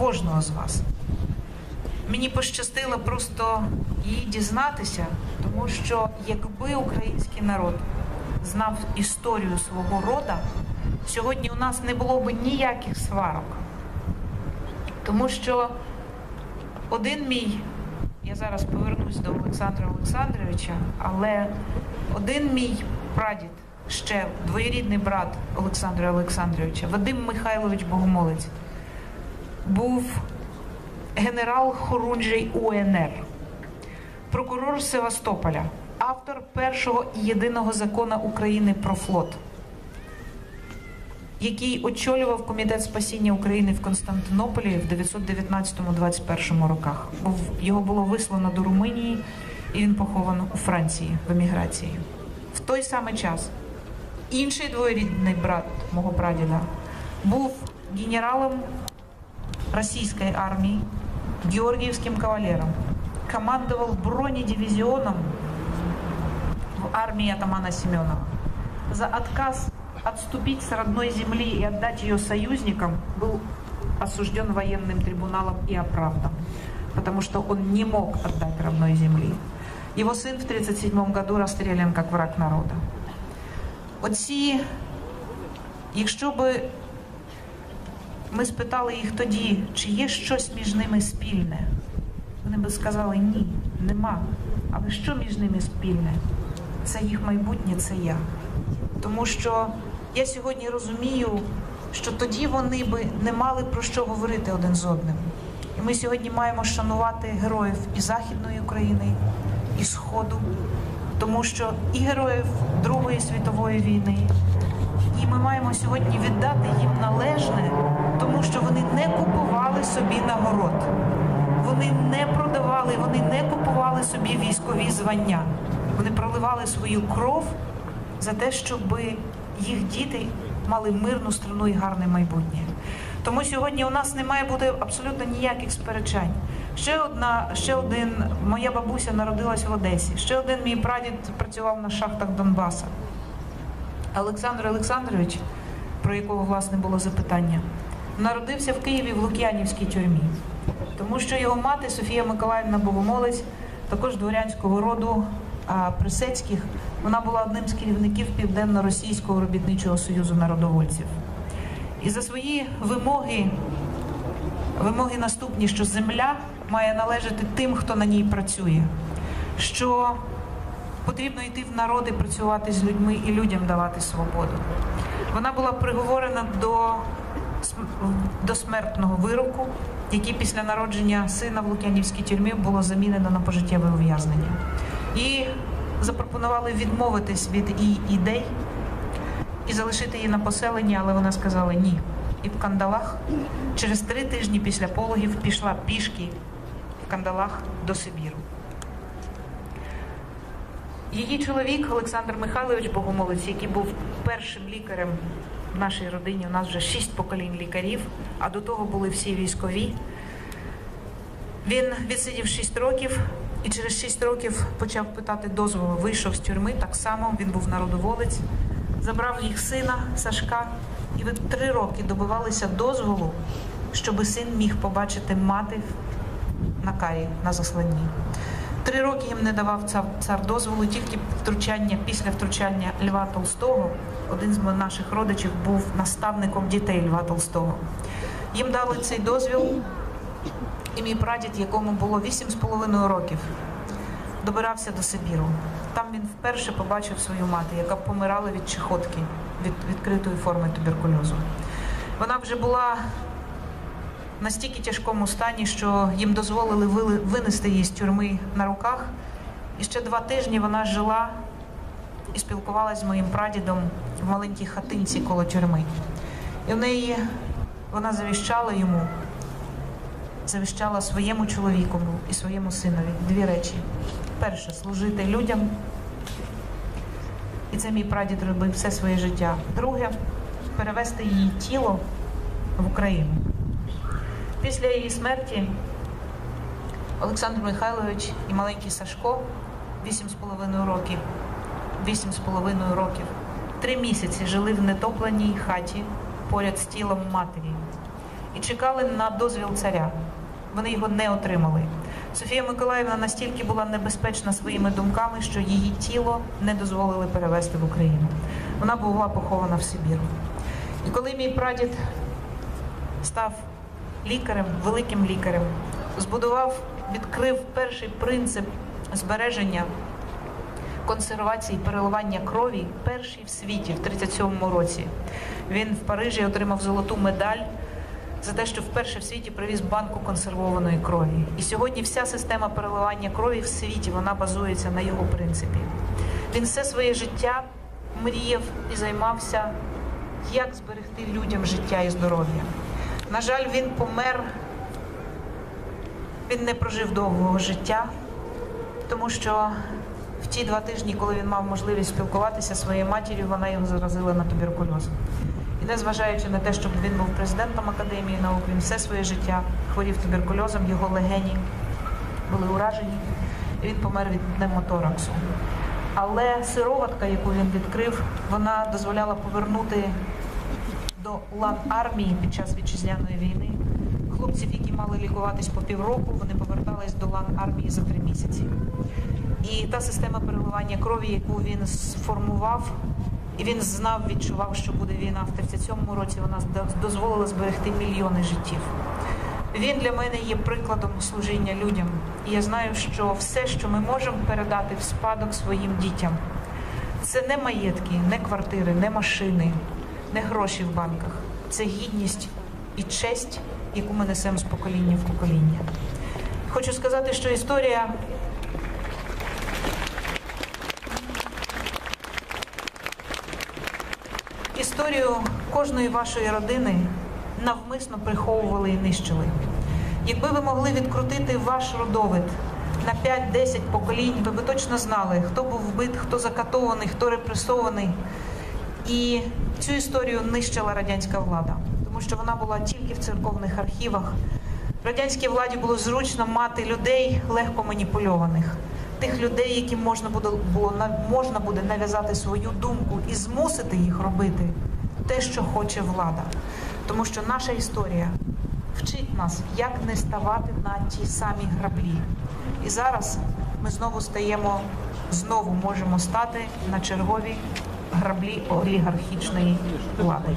кожного з вас. Мені пощастило просто її дізнатися, тому що якби український народ знав історію свого рода, сьогодні у нас не було б ніяких сварок. Тому що один мій, я зараз повернусь до Олександра Олександровича, але один мій прадід, ще двоєрідний брат Олександра Олександровича, Вадим Михайлович Богомолець, був генерал Хорунжий УНР, прокурор Севастополя, автор першого і єдиного закону України про флот, який очолював комітет спасіння України в Константинополі в 919-21 роках. Його було вислано до Румунії, і він поховано у Франції в еміграції. В той самий час інший двоюрідний брат мого прадіда був генералом российской армии, Георгиевским кавалером, командовал бронедивизионом в армии атамана Семенова. За отказ отступить с родной земли и отдать ее союзникам был осужден военным трибуналом и оправдан, потому что он не мог отдать родной земли. Его сын в 1937 году расстрелян как враг народа. Оці, якщо би ми спитали їх тоді, чи є щось між ними спільне. Вони би сказали ні, нема. Але що між ними спільне? Це їх майбутнє, це я. Тому що я сьогодні розумію, що тоді вони би не мали про що говорити один з одним. І ми сьогодні маємо шанувати героїв і Західної України, і Сходу, тому що і героїв Другої світової війни, і ми маємо сьогодні віддати їм належне, тому що вони не купували собі нагород. Вони не продавали, вони не купували собі військові звання. Вони проливали свою кров за те, щоб їх діти мали мирну страну і гарне майбутнє. Тому сьогодні у нас не має бути абсолютно ніяких сперечань. Ще одна, ще один, моя бабуся народилась в Одесі. Ще один мій прадід працював на шахтах Донбаса. Олександр Олександрович, про якого власне було запитання, народився в Києві в Лук'янівській тюрмі, тому що його мати Софія Миколаївна Богомолець, також дворянського роду Присецьких, вона була одним з керівників Південно-Російського робітничого союзу народовольців. І за свої вимоги, вимоги наступні, що земля має належати тим, хто на ній працює, що потрібно йти в народи, працювати з людьми і людям давати свободу. Вона була приговорена до, см- до смертного вироку, який після народження сина в Лук'янівській тюрмі було замінено на пожиттєве ув'язнення. І запропонували відмовитись від її ідей і залишити її на поселенні, але вона сказала ні. І в кандалах через три тижні після пологів пішла пішки в кандалах до Сибіру. Її чоловік Олександр Михайлович Богомолець, який був першим лікарем в нашій родині, у нас вже шість поколінь лікарів, а до того були всі військові. Він відсидів 6 років і через 6 років почав питати дозволу. Вийшов з тюрми, так само він був народоволець, забрав їх сина Сашка, і ви три роки добивалися дозволу, щоб син міг побачити мати на карі на засланні. Три роки їм не давав цар, цар дозволу, тільки втручання після втручання Льва Толстого. Один з наших родичів був наставником дітей Льва Толстого. Їм дали цей дозвіл, і мій прадід, якому було 8,5 років, добирався до Сибіру. Там він вперше побачив свою мати, яка помирала від чехотки, від відкритої форми туберкульозу. Вона вже була настільки тяжкому стані, що їм дозволили винести її з тюрми на руках. І ще два тижні вона жила і спілкувалася з моїм прадідом в маленькій хатинці коло тюрми. І в неї вона завіщала йому, завіщала своєму чоловіку і своєму синові дві речі: перше служити людям. І це мій прадід робив все своє життя. Друге перевести її тіло в Україну. Після її смерті Олександр Михайлович і маленький Сашко 8,5 років, 8,5 років, три місяці жили в нетопленій хаті поряд з тілом матері. і чекали на дозвіл царя. Вони його не отримали. Софія Миколаївна настільки була небезпечна своїми думками, що її тіло не дозволили перевезти в Україну. Вона була похована в Сибіру. І коли мій прадід став лікарем, великим лікарем, збудував, відкрив перший принцип збереження консервації переливання крові, перший в світі в 37-му році. Він в Парижі отримав золоту медаль за те, що вперше в світі привіз банку консервованої крові. І сьогодні вся система переливання крові в світі вона базується на його принципі. Він все своє життя мріяв і займався, як зберегти людям життя і здоров'я. На жаль, він помер, він не прожив довгого життя, тому що в ті два тижні, коли він мав можливість спілкуватися своєю матір'ю, вона його заразила на туберкульоз. І незважаючи на те, щоб він був президентом Академії наук, він все своє життя хворів туберкульозом, його легені були уражені, і він помер від пневмотораксу. Але сироватка, яку він відкрив, вона дозволяла повернути до лан армії під час вітчизняної війни. Хлопців, які мали лікуватись по півроку, вони повертались до лан армії за три місяці. І та система переливання крові, яку він сформував, і він знав, відчував, що буде війна в 37-му році. Вона дозволила зберегти мільйони життів. Він для мене є прикладом служіння людям. І я знаю, що все, що ми можемо передати в спадок своїм дітям, це не маєтки, не квартири, не машини, не гроші в банках. Це гідність і честь, яку ми несемо з покоління в покоління. Хочу сказати, що історія Історію кожної вашої родини навмисно приховували і нищили. Якби ви могли відкрутити ваш родовид на 5-10 поколінь, ви точно знали, хто був вбит, хто закатований, хто репресований. І цю історію нищила радянська влада, тому що вона була тільки в церковних архівах. Радянській владі було зручно мати людей легко маніпульованих, тих людей, яким можна буде було на- можна буде нав'язати свою думку і змусити їх робити те, що хоче влада. Тому що наша історія вчить нас, як не ставати на ті самі граблі. І зараз ми знову стаємо, знову можемо стати на чергові граблі олігархічної влади.